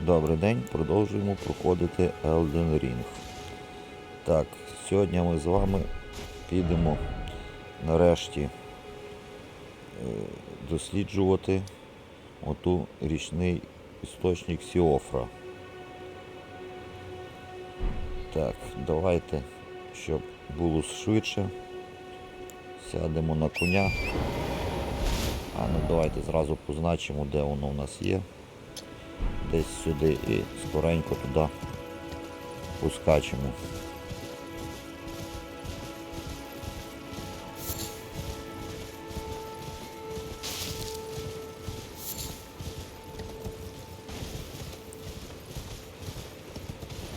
Добрий день, продовжуємо проходити Elden Ring. Так, сьогодні ми з вами підемо нарешті е, досліджувати оту річний істочник Сіофра. Так, давайте, щоб було швидше. Сядемо на коня. А ну давайте зразу позначимо, де воно у нас є десь сюди і скоренько туди поскачемо.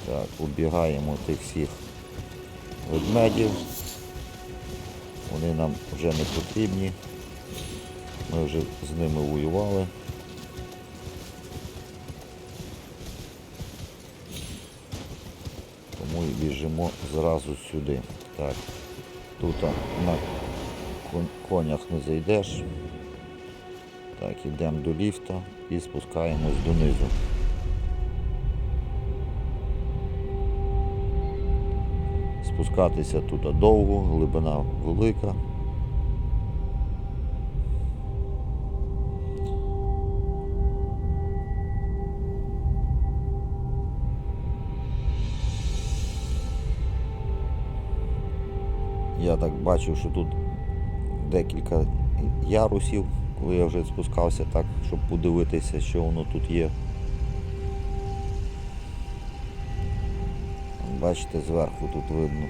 Так, убігаємо тих всіх ведмедів. Вони нам вже не потрібні. Ми вже з ними воювали. Біжимо зразу сюди. Так, тут на конях не зайдеш. Так, йдемо до ліфта і спускаємось донизу. Спускатися тут довго, глибина велика. Я так бачив, що тут декілька ярусів, коли я вже спускався так, щоб подивитися, що воно тут є. Бачите, зверху тут видно.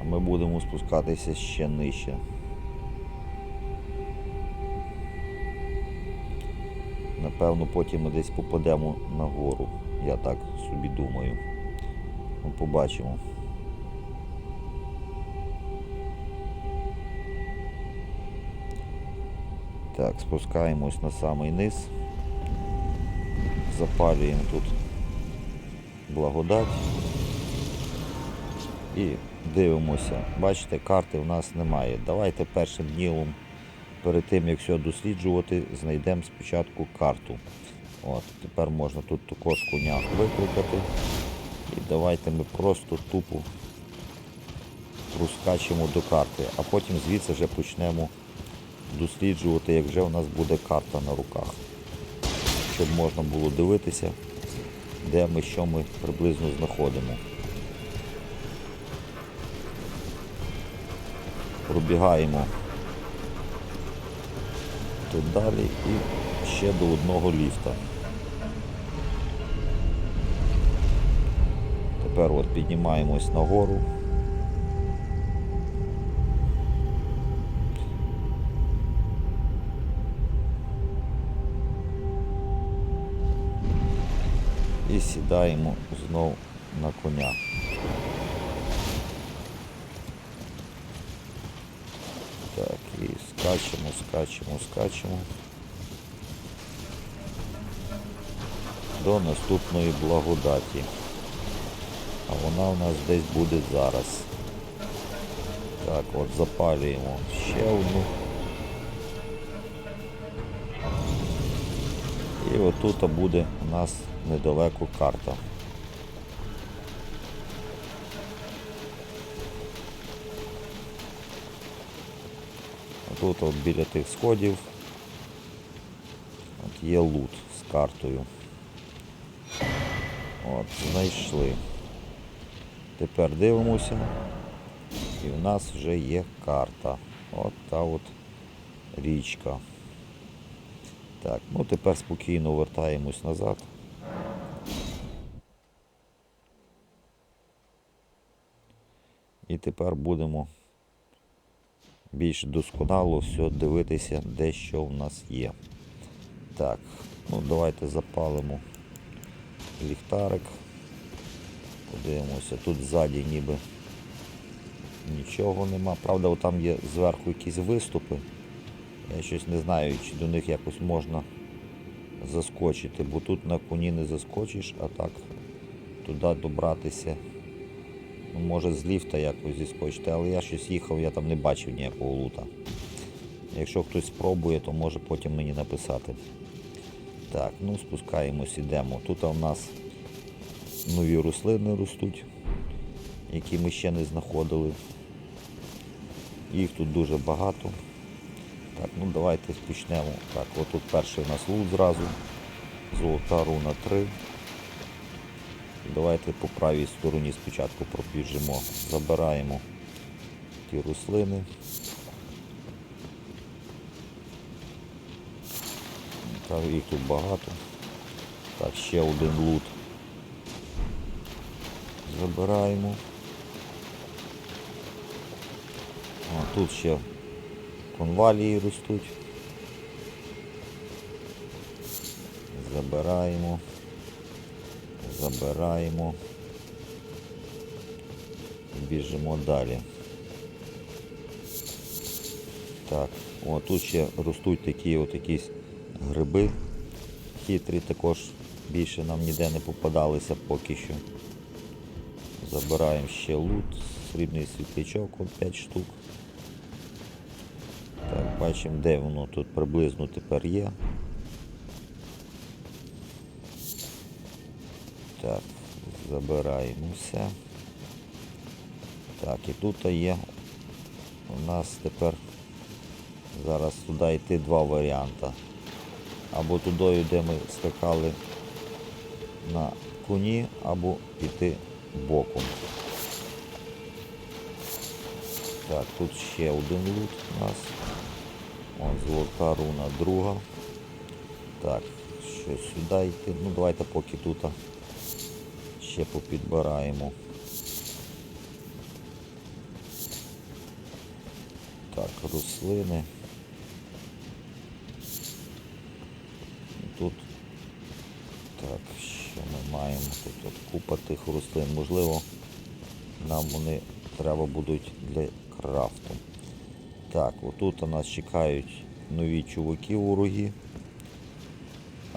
А ми будемо спускатися ще нижче. Напевно, потім ми десь попадемо на гору. Я так собі думаю. Ну, побачимо. Так, спускаємось на самий низ. Запалюємо тут благодать. І дивимося. Бачите, карти в нас немає. Давайте першим ділом, перед тим як все досліджувати, знайдемо спочатку карту. От, Тепер можна тут також коня викликати. І давайте ми просто тупо проскачемо до карти, а потім звідси вже почнемо досліджувати, як вже у нас буде карта на руках. Щоб можна було дивитися, де ми що ми приблизно знаходимо. Пробігаємо тут далі і ще до одного ліфта. Тепер от піднімаємось нагору. І сідаємо знов на коня. Так, і скачемо, скачемо, скачемо. До наступної благодаті. А вона у нас десь буде зараз. Так, от запалюємо ще одну. І отут буде у нас недалеко карта. Тут от біля тих сходів от є лут з картою. От, знайшли. Тепер дивимося. І в нас вже є карта. От та от річка. Так, ну тепер спокійно вертаємось назад. І тепер будемо більш досконало все дивитися, де що в нас є. Так, ну давайте запалимо ліхтарик. Подивимося, тут ззаді ніби нічого нема. Правда, там є зверху якісь виступи. Я щось не знаю, чи до них якось можна заскочити, бо тут на коні не заскочиш, а так туди добратися. Ну, може з ліфта якось зіскочити, але я щось їхав, я там не бачив ніякого лута. Якщо хтось спробує, то може потім мені написати. Так, ну спускаємось, ідемо. Тут у нас нові рослини ростуть, які ми ще не знаходили. Їх тут дуже багато. Так, ну давайте почнемо. Так, отут перший у нас лут зразу. Золота руна 3. Давайте по правій стороні спочатку пробіжимо. Забираємо ті рослини. Так, їх тут багато. Так, ще один лут. Забираємо. О, тут ще конвалії ростуть. Забираємо. Забираємо. Біжимо далі. Так, о, тут ще ростуть такі от якісь гриби хитрі, також більше нам ніде не попадалися поки що. Забираємо ще лут, срібний світлячок, от 5 штук. Так, бачимо, де воно тут приблизно тепер є. Так, забираємо все. Так, і тут є у нас тепер зараз туди йти два варіанти. Або туди, де ми скакали на коні, або піти боком. Так, тут ще один лут у нас. Вон золота руна друга. Так, що сюди йти. Ну давайте поки тут ще попідбираємо. Так, рослини. Тут так, маємо? Тут купа тих рослин. Можливо, нам вони треба будуть для крафту. Так, отут у нас чекають нові чуваки вороги.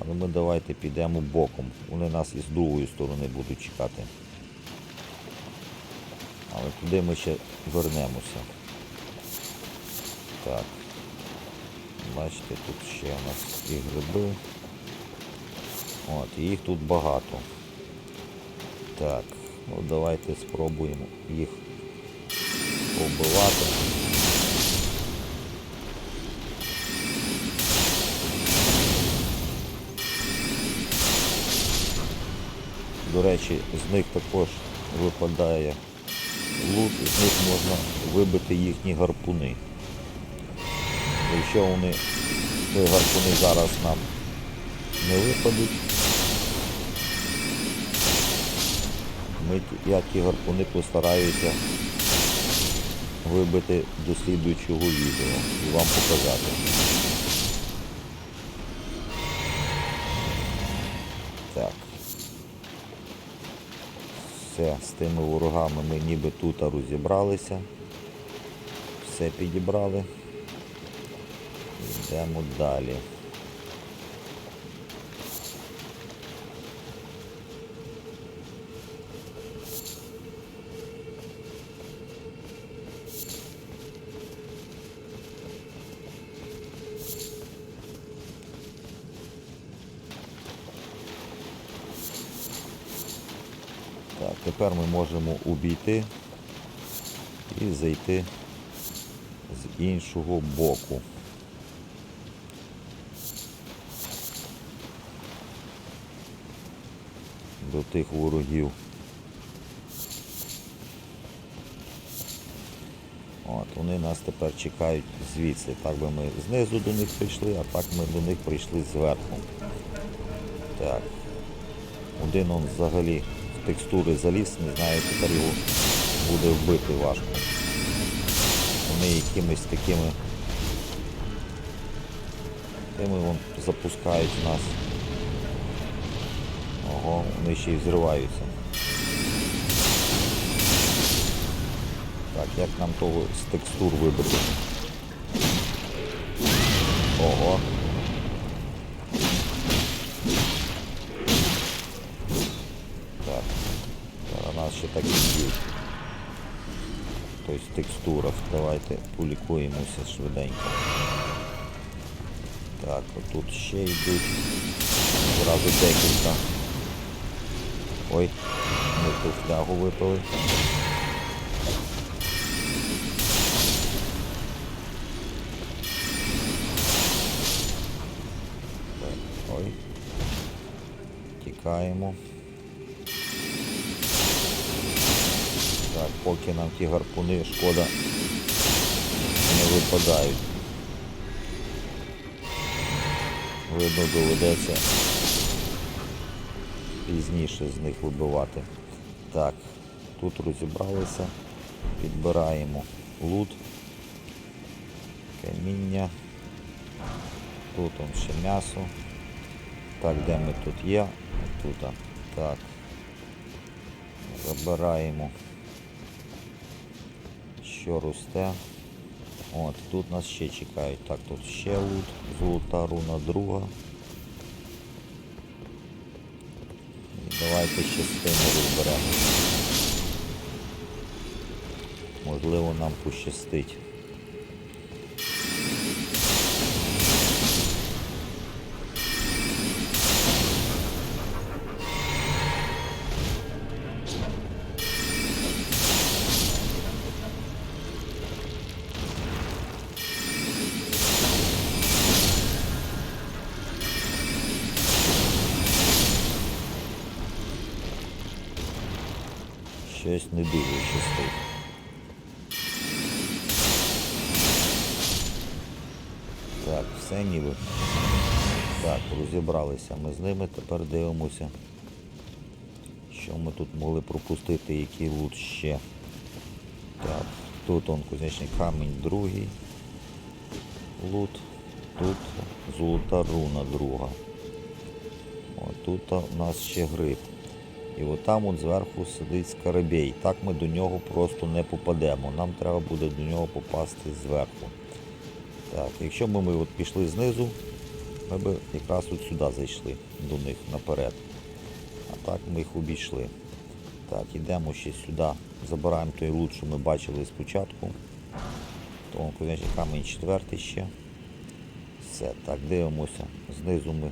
Але ми давайте підемо боком. Вони нас із другої сторони будуть чекати. Але туди ми ще вернемося. Так. Бачите, тут ще у нас і гриби. От, їх тут багато. Так, ну давайте спробуємо їх побивати. До речі, з них також випадає лут, з них можна вибити їхні гарпуни. Якщо вони гарпуни зараз нам не випадуть, я ті гарпуни постараюся вибити до слідуючого відео і вам показати. Так. Все, з тими ворогами ми ніби тут розібралися. Все підібрали. Йдемо далі. Так, тепер ми можемо обійти і зайти з іншого боку. До тих ворогів. От, вони нас тепер чекають звідси. Так би ми знизу до них прийшли, а так ми до них прийшли зверху. Так. Один он взагалі текстури заліз, не знаю, тепер його буде вбити важко. Вони якимись такими тими вон запускають нас. Ого, вони ще й взриваються. Так, як нам того з текстур вибити? Текстурах. Давайте полікуємося швиденько. Так, отут ще йдуть. Зразу декілька. Ой, ми ту флягу випили. Так, ой. Тікаємо. Поки нам ті гарпуни шкода не випадають. Видно, доведеться пізніше з них вибивати. Так, тут розібралися, підбираємо лут, каміння, тут он ще м'ясо. Так, де ми тут є? Тут. Так. Забираємо, що росте. От, тут нас ще чекають. Так, тут ще лут, золота руна друга. І давайте ще з розберемо. Можливо, нам пощастить. Все. Так, розібралися ми з ними, тепер дивимося, що ми тут могли пропустити, який лут ще. Так, тут он кузнечний камінь другий лут, тут золота руна друга. О, тут у нас ще гриб. І отам от зверху сидить скарабей. Так ми до нього просто не попадемо. Нам треба буде до нього попасти зверху. Так, якщо б ми от пішли знизу, ми б якраз от сюди зайшли до них наперед. А так ми їх обійшли. Так, йдемо ще сюди, забираємо той лут, що ми бачили спочатку. Тому камінь четвертий ще. Все, так, дивимося. Знизу ми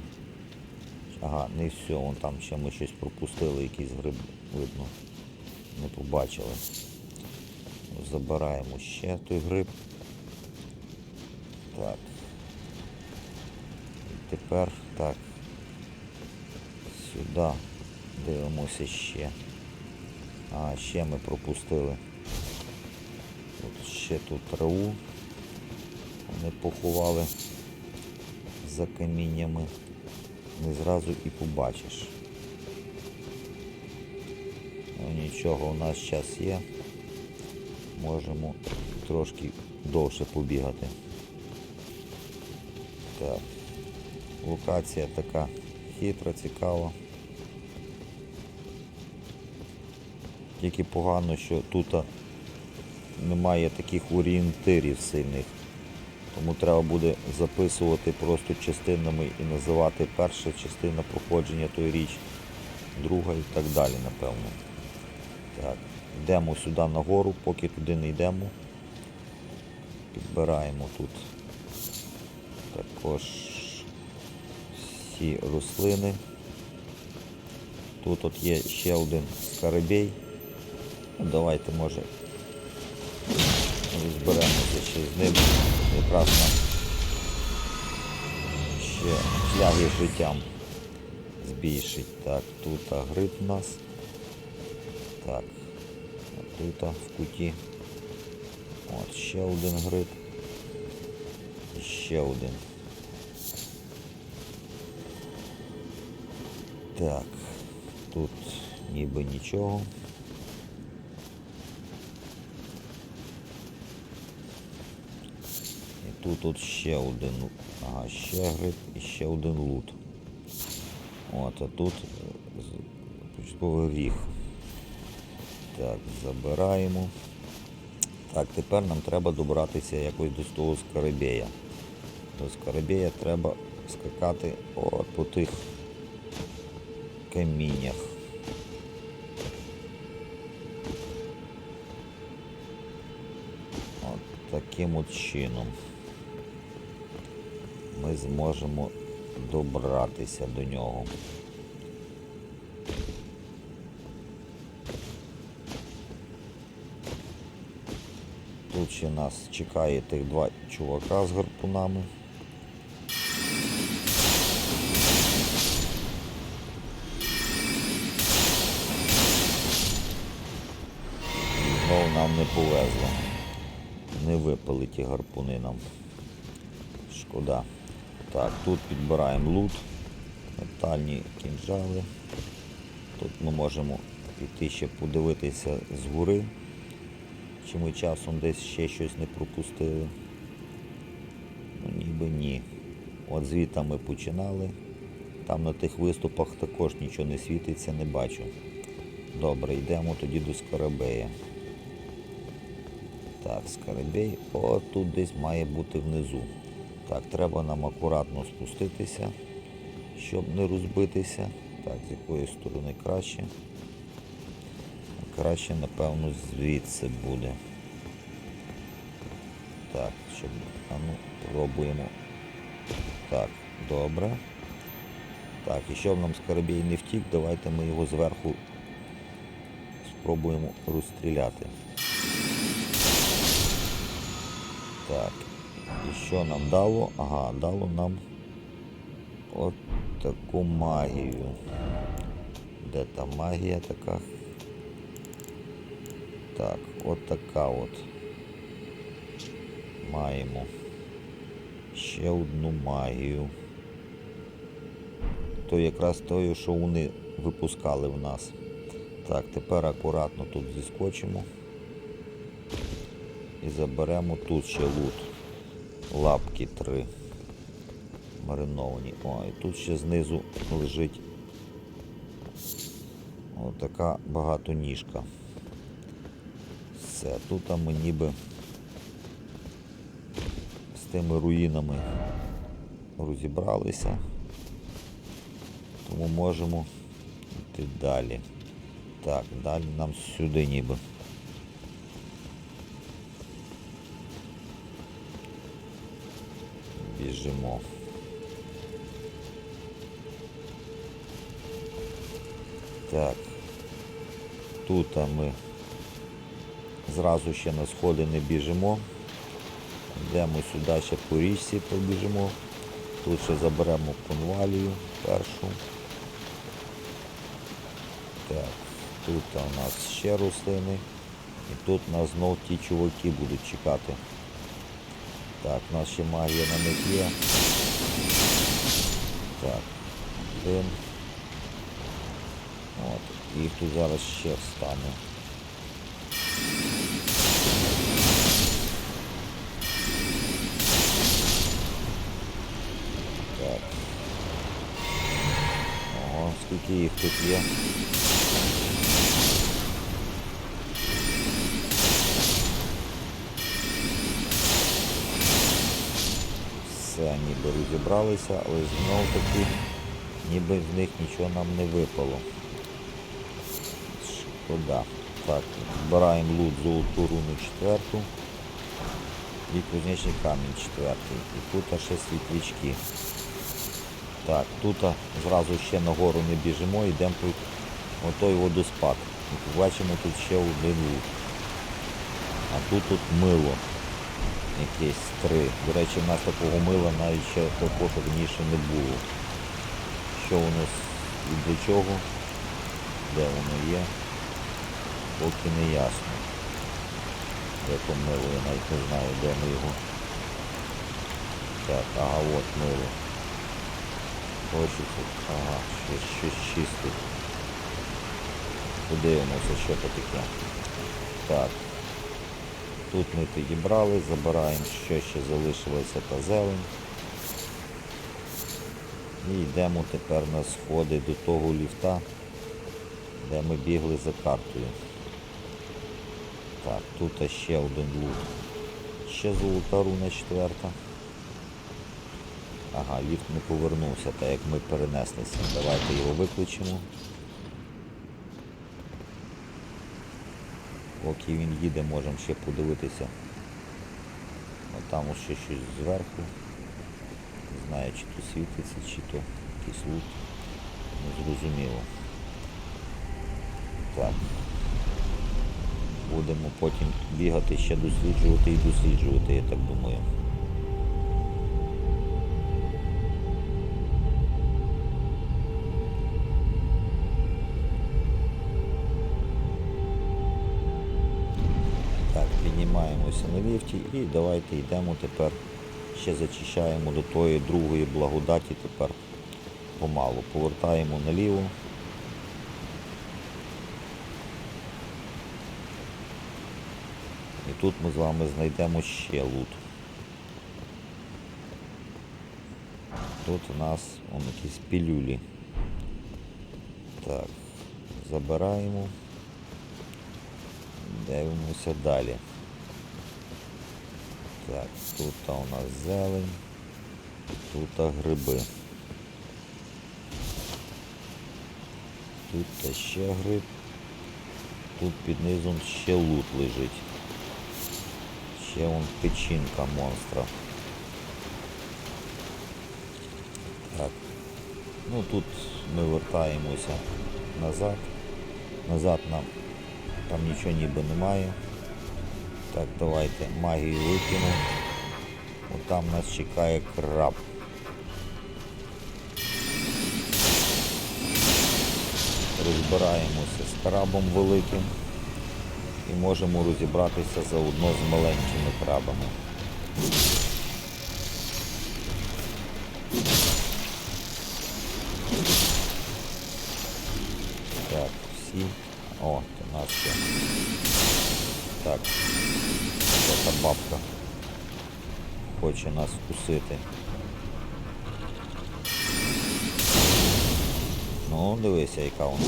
Ага, не все, вон там ще ми щось пропустили, якийсь гриб видно. Не побачили. Забираємо ще той гриб. Так. І тепер так. Сюди дивимося ще. А, ще ми пропустили. Тут ще тут траву. Вони поховали за каміннями не зразу і побачиш. Ну нічого, у нас час є. Можемо трошки довше побігати. Так. Локація така хитра, цікава. Тільки погано, що тут немає таких орієнтирів сильних. Тому треба буде записувати просто частинами і називати перша частина проходження той річ, друга і так далі, напевно. Так, Йдемо сюди нагору, поки туди не йдемо. Підбираємо тут також всі рослини. Тут от є ще один скарабей. Ну, Давайте може розберемося ще з ним. Якраз нам ще фляги життям збільшить. Так, тут гриб у нас. Так, тут в куті. От ще один гриб. Ще один. Так, тут ніби нічого. І тут от ще один. Ага, ще гриб і ще один лут. От, а тут е, початковий ріг. Так, забираємо. Так, тепер нам треба добратися якось до того скарабея. До скарабея треба скакати от по тих каміннях. От таким от чином. ми зможемо добратися до нього. Тут ще нас чекає тих два чувака з гарпунами. Не повезло. Не випали ті гарпуни нам. Шкода. Так, тут підбираємо лут, метальні кінжали. Тут ми можемо піти ще подивитися згори, чи ми часом десь ще щось не пропустили. Ну ніби ні. От звідти ми починали. Там на тих виступах також нічого не світиться, не бачу. Добре, йдемо тоді до Скарабея. Так, Скарабей, о, тут десь має бути внизу. Так, треба нам акуратно спуститися, щоб не розбитися. Так, з якої сторони краще. Краще, напевно, звідси буде. Так, щоб. А ну, пробуємо. Так, добре. Так, і щоб нам Скарабей не втік, давайте ми його зверху спробуємо розстріляти. Так, і що нам дало? Ага, дало нам от таку магію. Де та магія така? Так, от така от. Маємо ще одну магію. То якраз тою, що вони випускали в нас. Так, тепер акуратно тут зіскочимо. І заберемо тут ще лут. Лапки три. Мариновані. О, і тут ще знизу лежить отака багатоніжка. Все, тут ми ніби з тими руїнами розібралися. Тому можемо йти далі. Так, далі нам сюди ніби. Біжимо. Так. Тут ми зразу ще на сходи не біжимо. Йдемо сюди ще по річці побіжимо. Тут ще заберемо конвалію першу. Так, тут у нас ще рослини. І тут нас знов ті чуваки будуть чекати. Так, у нас ще магія на них є. Так, один. От, їх тут зараз ще встане. Так. Ого, скільки їх тут є. Ніби розібралися, але знов таки ніби з них нічого нам не випало. Шкода. Так, збираємо лут золоту руну четверту і кузнечний камінь четвертий. І тут ще світлячки. Так, тут зразу ще нагору не біжимо, йдемо по отой водоспад. І побачимо тут ще один лут. А тут тут мило. Якесь три. До речі, в нас такого мила навіть ще такого раніше не було. Що воно с- і для чого? Де воно є? Поки не ясно. Де то мило, я навіть не знаю, де ми його. Так, ага, от мило. Хочеться. Ага, щось, щось чистить. Подивимося, що це таке. Так. Тут ми підібрали, забираємо, що ще залишилося та зелень. І йдемо тепер на сходи до того ліфта, де ми бігли за картою. Так, тут ще один лут. Ще золота руна четверта. Ага, ліфт не повернувся, так як ми перенеслися. Давайте його виключимо. Поки він їде, можемо ще подивитися. О, там ще щось зверху. Не знаю, чи то світиться, чи то якийсь. Не зрозуміло. Так. Будемо потім бігати ще досліджувати і досліджувати, я так думаю. Піднімаємося на ліфті і давайте йдемо тепер. Ще зачищаємо до тої другої благодаті тепер помалу. Повертаємо наліво. І тут ми з вами знайдемо ще лут. Тут у нас он якісь пілюлі. Так, забираємо. Дивимося далі. Так, тут у нас зелень, тут гриби. Тут ще гриб. Тут під низом ще лут лежить. Ще вон печінка монстра. Так. Ну тут ми вертаємося назад. Назад нам там нічого ніби немає. Так, давайте магію викинемо. От там нас чекає краб. Розбираємося з крабом великим і можемо розібратися заодно з маленькими крабами. Хоче нас вкусити. Ну, дивися, яка вона.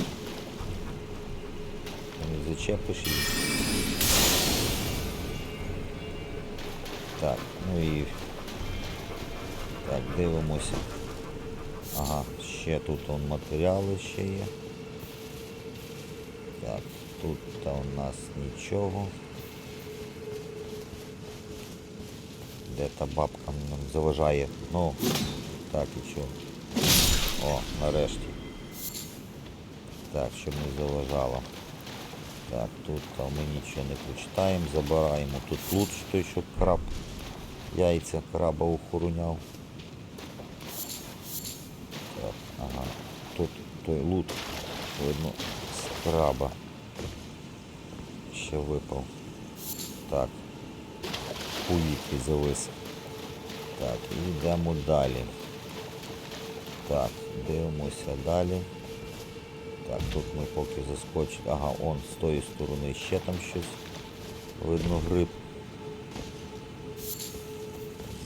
Зачепиш її. Так, ну і так, дивимося. Ага, ще тут он матеріали ще є. Так, тут у нас нічого. Де та бабка нам заважає? Ну, так і що. О, нарешті. Так, щоб не заважало. Так, тут а ми нічого не прочитаємо, забираємо тут лут, той, що краб, яйця краба охороняв. Так, ага. Тут той лут, видно, з краба. Ще випав. Так. У повітрі завис. Так, і йдемо далі. Так, дивимося далі. Так, тут ми поки заскочили. Ага, он з тої сторони ще там щось. Видно гриб.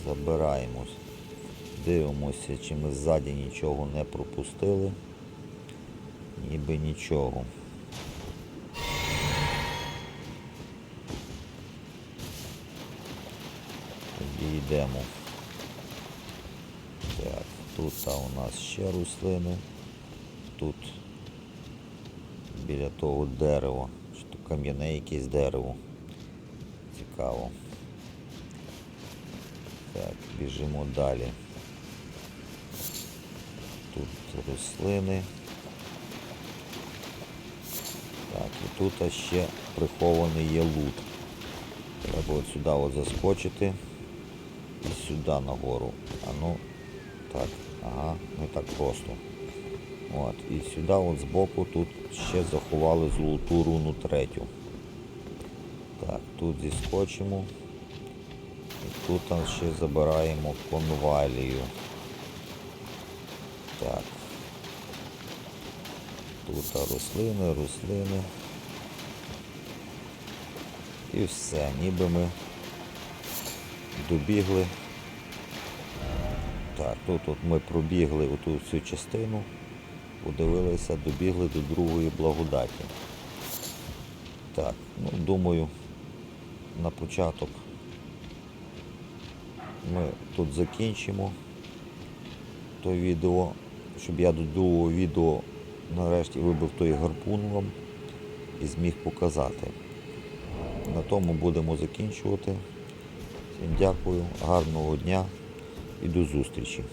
Забираємось. Дивимося, чи ми ззаді нічого не пропустили. Ніби нічого. Йдемо. Так, тут у нас ще рослини. Тут біля того дерева. То кам'яне якесь дерево. Цікаво. Так, біжимо далі. Тут рослини. Так, і тут ще прихований є лут. Треба от сюди от заскочити і сюди нагору. А ну, так, ага, не так просто. От, і сюди от збоку тут ще заховали золоту руну третю. Так, тут зіскочимо. І тут там ще забираємо конвалію. Так. Тут рослини, рослини. І все, ніби ми добігли. Так, тут от ми пробігли оту всю частину, подивилися, добігли до другої благодаті. Так, ну думаю, на початок ми тут закінчимо то відео, щоб я до другого відео нарешті вибив той гарпун вам і зміг показати. На тому будемо закінчувати. Дякую, гарного дня і до зустрічі.